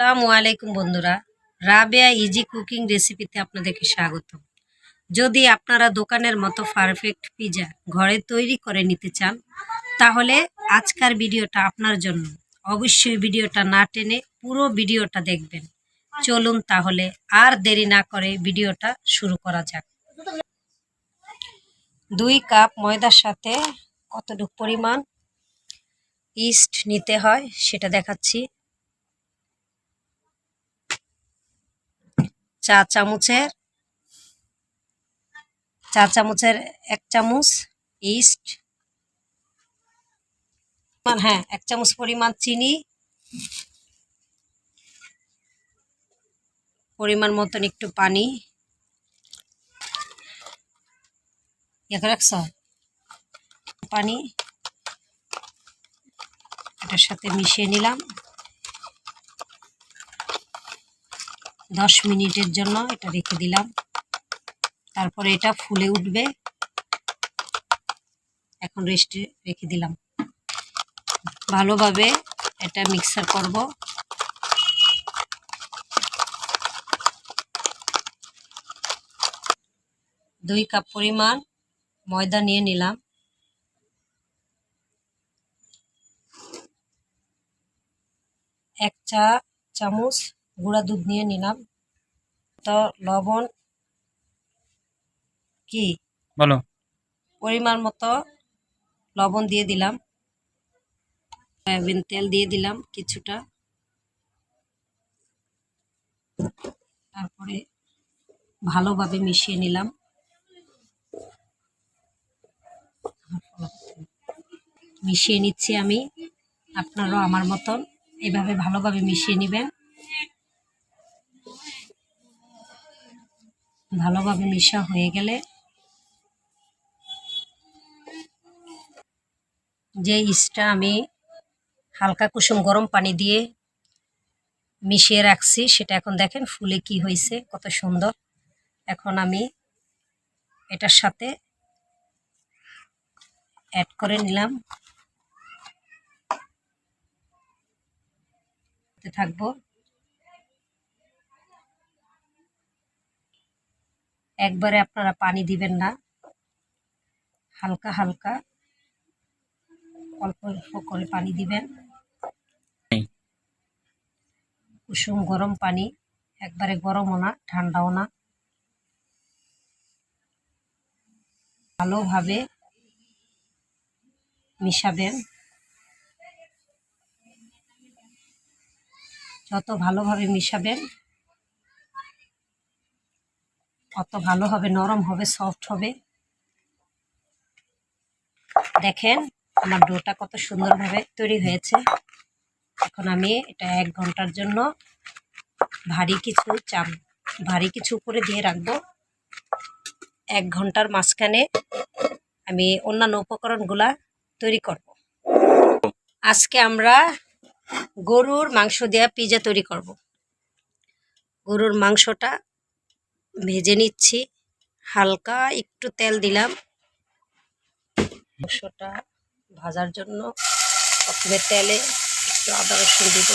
আসসালামু আলাইকুম বন্ধুরা। রাবেয়া ইজি কুকিং রেসিপিতে আপনাদেরকে স্বাগত যদি আপনারা দোকানের মতো পারফেক্ট পিজা ঘরে তৈরি করে নিতে চান, তাহলে আজকের ভিডিওটা আপনার জন্য। অবশ্যই ভিডিওটা না টেনে পুরো ভিডিওটা দেখবেন। চলুন তাহলে আর দেরি না করে ভিডিওটা শুরু করা যাক। দুই কাপ ময়দার সাথে কতটুকু পরিমাণ ইস্ট নিতে হয় সেটা দেখাচ্ছি। চা চামচের চা চামচের এক চামচ ইস্ট হ্যাঁ এক চামচ পরিমাণ চিনি, পরিমাণ মতন একটু পানি। ইয়ে রাখছ? পানি। এটার সাথে মিশিয়ে নিলাম। দশ মিনিটের জন্য এটা রেখে দিলাম। তারপরে এটা ফুলে উঠবে। এখন রেস্টে রেখে দিলাম। ভালোভাবে এটা মিক্সার করব। দুই কাপ পরিমাণ ময়দা নিয়ে নিলাম। এক চা চামচ গুঁড়া দুধ নিয়ে নিলাম। তো লবণ কি? বলো। পরিমাণ মতো লবণ দিয়ে দিলাম। সয়াবিন তেল দিয়ে দিলাম কিছুটা। তারপরে ভালোভাবে মিশিয়ে নিলাম। মিশিয়ে নিচ্ছি আমি। আপনারাও আমার মতন এভাবে ভালোভাবে মিশিয়ে নেবেন। ভালোভাবে মিশা হয়ে গেলে যে ইস্টটা আমি হালকা কুসুম গরম পানি দিয়ে মিশিয়ে রাখছি, সেটা এখন দেখেন ফুলে কি হয়েছে, কত সুন্দর। এখন আমি এটার সাথে অ্যাড করে নিলাম। থাকব। একবারে আপনারা পানি দিবেন না। হালকা হালকা অল্প অল্প করে পানি দিবেন। কুসুম গরম পানি, একবারে গরমও না, ঠান্ডাও না। ভালোভাবে মিশাবেন। যত ভালোভাবে মিশাবেন অত ভালো হবে, নরম হবে সফট হবে। দেখেন, আমার ডোটা কত সুন্দরভাবে তৈরি হয়েছে। এখন আমি এটা এক ঘণ্টার জন্য ভারী কিছু চাপ, ভারী কিছু উপরে দিয়ে রাখব। এক ঘণ্টার মাঝখানে আমি অন্যান্য উপকরণগুলা তৈরি করব। আজকে আমরা গরুর মাংস দেওয়া পিজা তৈরি করব। গরুর মাংসটা ভেজে নিচ্ছি। হালকা একটু তেল দিলাম। মাংসটা ভাজার জন্য প্রথমে তেলে একটু আদা রসুন দিব।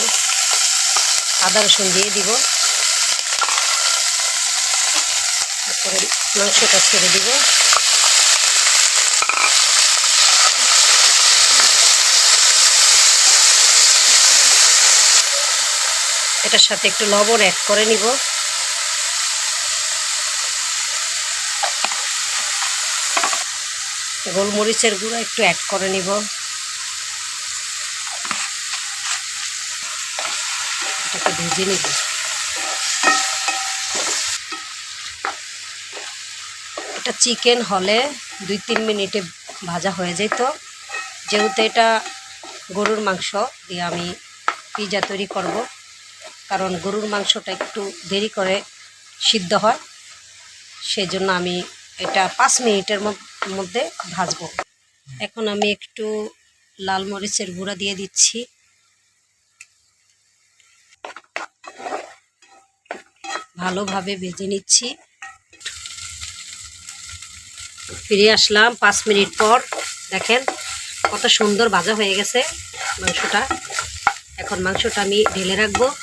আদা রসুন দিয়ে দিব। তারপরে মাংসটা ছেড়ে দিব। এটার সাথে একটু লবণ অ্যাড করে নিব। গোলমরিচের গুঁড়ো একটু অ্যাড করে নিব। এটাকে ভেজে নিব। এটা চিকেন হলে দুই তিন মিনিটে ভাজা হয়ে যেত যেহেতু এটা গরুর মাংস, দিয়ে আমি পিজা তৈরি করব। কারণ গরুর মাংসটা একটু দেরি করে সিদ্ধ হয়। সেজন্য আমি এটা পাঁচ মিনিটের মধ্যে ভাজবো। এখন আমি একটু লাল মরিচের গুঁড়া দিয়ে দিচ্ছি। ভালোভাবে ভেজে নিচ্ছি। ফিরে আসলাম পাঁচ মিনিট পর। দেখেন কত সুন্দর ভাজা হয়ে গেছে মাংসটা। এখন মাংসটা আমি ঢেলে রাখব।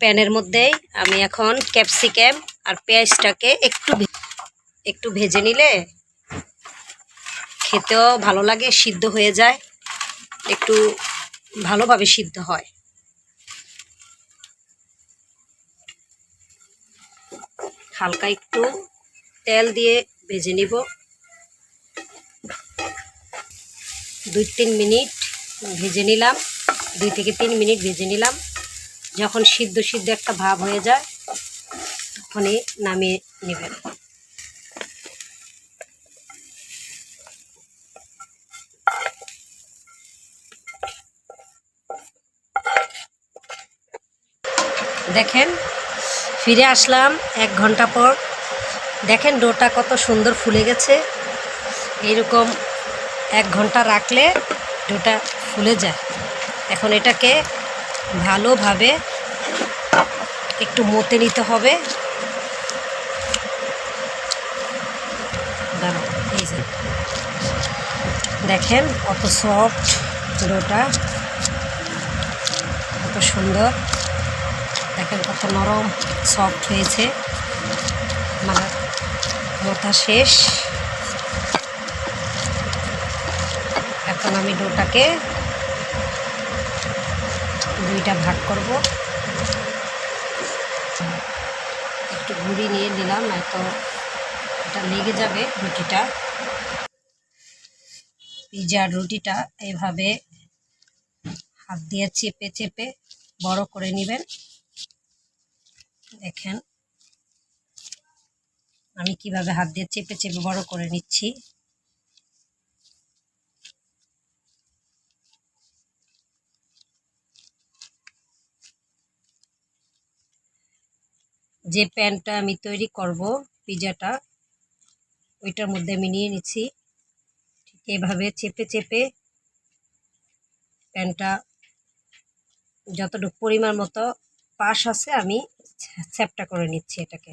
প্যানের মধ্যেই আমি এখন ক্যাপসিকাম আর পেঁয়াজটাকে একটু ভে- একটু ভেজে নিলে খেতেও ভালো লাগে, সিদ্ধ হয়ে যায়, একটু ভালোভাবে সিদ্ধ হয়। হালকা একটু তেল দিয়ে ভেজে নিব। দুই তিন মিনিট ভেজে নিলাম, দুই থেকে তিন মিনিট ভেজে নিলাম। যখন সিদ্ধ সিদ্ধ একটা ভাব হয়ে যায়, তখনই নামিয়ে নেবেন। দেখেন, ফিরে আসলাম এক ঘণ্টা পর। দেখেন ডোটা কত সুন্দর ফুলে গেছে। এরকম এক ঘণ্টা রাখলে ডোটা ফুলে যায়। এখন এটাকে ভালোভাবে একটু মতে নিতে হবে। এই যে। দেখেন কত সফট ডোটা কত সুন্দর। দেখেন কত নরম সফট হয়েছে। মানে মোটা শেষ। এখন আমি ডোটাকে দুইটা ভাগ করব। একটু গুঁড়ি নিয়ে নিলাম, নয়তো এটা লেগে যাবে রুটিটা। পিজার রুটিটা এভাবে হাত দিয়ে চেপে চেপে বড় করে নেবেন। দেখেন। আমি কীভাবে হাত দিয়ে চেপে চেপে বড় করে নিচ্ছি। যে প্যানটা আমি তৈরি করব, পিজাটা, ওইটার মধ্যে আমি নিয়ে নিচ্ছি। ঠিক এভাবে চেপে চেপে প্যানটা যতটুকু পরিমাণ মতো পাশ আছে আমি চ্যাপটা করে নিচ্ছি এটাকে।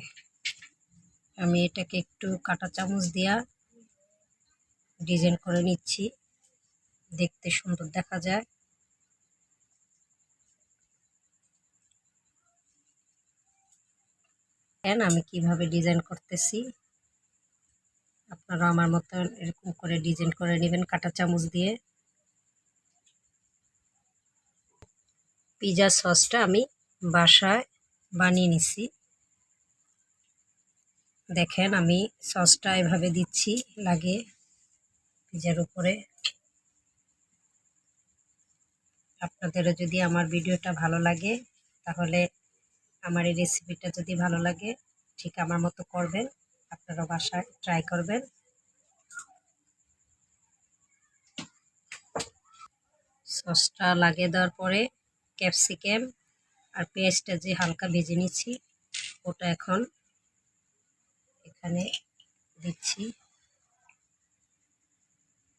আমি এটাকে একটু কাটা চামচ দিয়া ডিজাইন করে নিচ্ছি। দেখতে সুন্দর দেখা যায়। দেখেন আমি কীভাবে ডিজাইন করতেছি। আপনারা আমার মতন এরকম করে ডিজাইন করে নেবেন কাটা চামচ দিয়ে। পিজা সসটা আমি বাসায় বানিয়ে নিছি দেখেন আমি সসটা এভাবে দিচ্ছি লাগে পিজার উপরে। আপনাদেরও যদি আমার ভিডিওটা ভালো লাগে, তাহলে আমার এই রেসিপিটা যদি ভালো লাগে, ঠিক আমার মতো করবেন। আপনারা বাসায় ট্রাই করবেন। সসটা লাগিয়ে দেওয়ার পরে ক্যাপসিকাম আর পেঁয়াজটা যে হালকা ভেজে নিচ্ছি, ওটা এখন এখানে দিচ্ছি।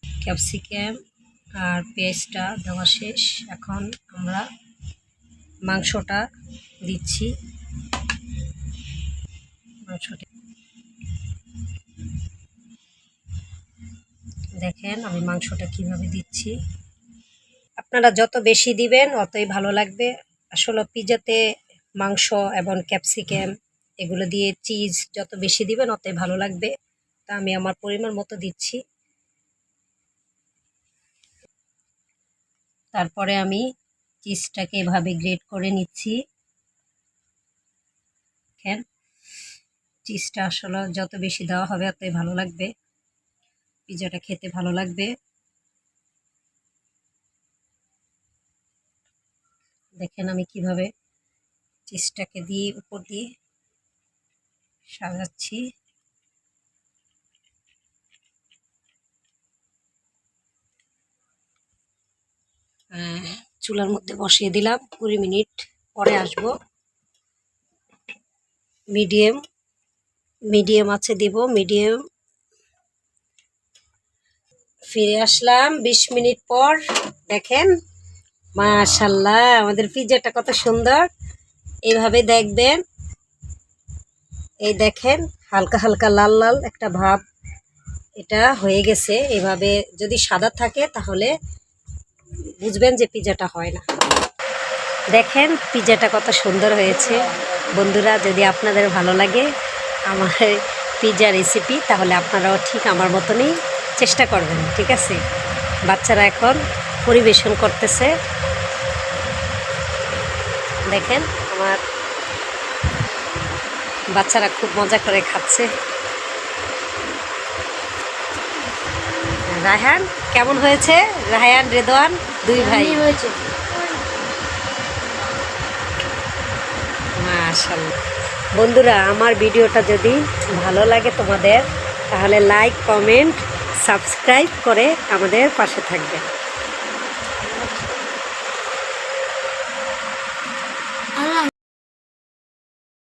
ক্যাপসিকাম আর পেঁয়াজটা দেওয়া শেষ। এখন আমরা মাংসটা দিচ্ছি। মাংসটা দেখেন আমি মাংসটা কীভাবে দিচ্ছি। আপনারা যত বেশি দিবেন, অতই ভালো লাগবে। আসলে পিজাতে মাংস এবং ক্যাপসিকাম এগুলো দিয়ে চিজ যত বেশি দিবেন অতই ভালো লাগবে। তা আমি আমার পরিমাণ মতো দিচ্ছি। তারপরে আমি চিজটাকে এভাবে গ্রেট করে নিচ্ছি। দেখেন, চিজটা আসলে যত বেশি দেওয়া হবে অতই ভালো লাগবে। পিজাটা খেতে ভালো লাগবে। দেখেন আমি কীভাবে চিজটাকে দিয়ে উপর দিয়ে সাজাচ্ছি। চুলার মধ্যে বসিয়ে দিলাম, কুড়ি মিনিট পরে আসব। মিডিয়াম মিডিয়াম আছে দিব, মিডিয়াম। ফিরে আসলাম, বিশ মিনিট পর, দেখেন মাশাল্লাহ আমাদের পিজাটা কত সুন্দর। এইভাবে দেখবেন। এই দেখেন, হালকা হালকা লাল লাল একটা ভাব এটা হয়ে গেছে। এভাবে যদি সাদা থাকে তাহলে বুঝবেন যে পিজাটা হয় না। দেখেন পিজাটা কত সুন্দর হয়েছে। বন্ধুরা, যদি আপনাদের ভালো লাগে আমার পিজা রেসিপি, তাহলে আপনারাও ঠিক আমার মতনই চেষ্টা করবেন, ঠিক আছে? বাচ্চারা এখন পরিবেশন করতেছে। দেখেন আমার বাচ্চারা খুব মজা করে খাচ্ছে। রায়হান কেমন হয়েছে? রায়হান রেদওয়ান দুই ভাই। হয়েছে। বন্ধুরা আমার ভিডিওটা যদি ভালো লাগে তোমাদের তাহলে লাইক কমেন্ট সাবস্ক্রাইব করে আমাদের পাশে থাকবে